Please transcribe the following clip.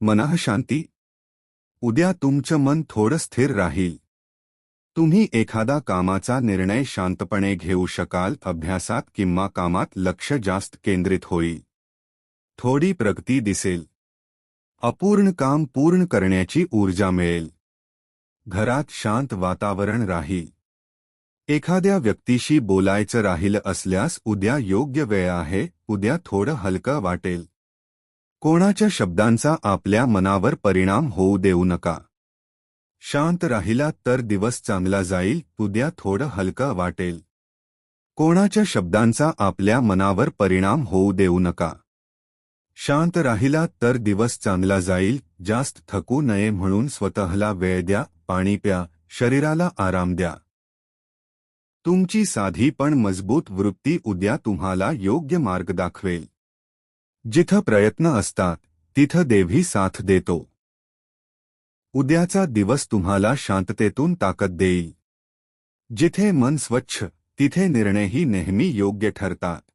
मनः शांती. उद्या तुमचं मन थोडं स्थिर राहील. तुम्ही एखादा कामाचा निर्णय शांतपणे घेऊ शकाल अभ्यासात किंवा कामात लक्ष जास्त केंद्रित होईल. थोडी प्रगती दिसेल. अपूर्ण काम पूर्ण करण्याची ऊर्जा मिळेल. घरात शांत वातावरण राहील. एखाद्या व्यक्तीशी बोलायचं राहिलं असल्यास उद्या योग्य वेळ आहे उद्या थोडं हलकं वाटेल. कोणाच्या शब्दांचा आपल्या मनावर परिणाम होऊ देऊ नका. शांत राहिला तर दिवस चांगला जाईल उद्या थोडं हलकं वाटेल. कोणाच्या शब्दांचा आपल्या मनावर परिणाम होऊ देऊ नका. शांत राहिला तर दिवस चांगला जाईल जास्त थकू नये म्हणून स्वतःला वेळ द्या पाणी प्या शरीराला आराम द्या. तुमची साधी पण मजबूत वृत्ती उद्या तुम्हाला योग्य मार्ग दाखवेल. जिथं प्रयत्न असतात तिथं देवही साथ देतो. उद्याचा दिवस तुम्हाला शांततेतून ताकद देईल. जिथे मन स्वच्छ तिथे निर्णयही नेहमी योग्य ठरतात.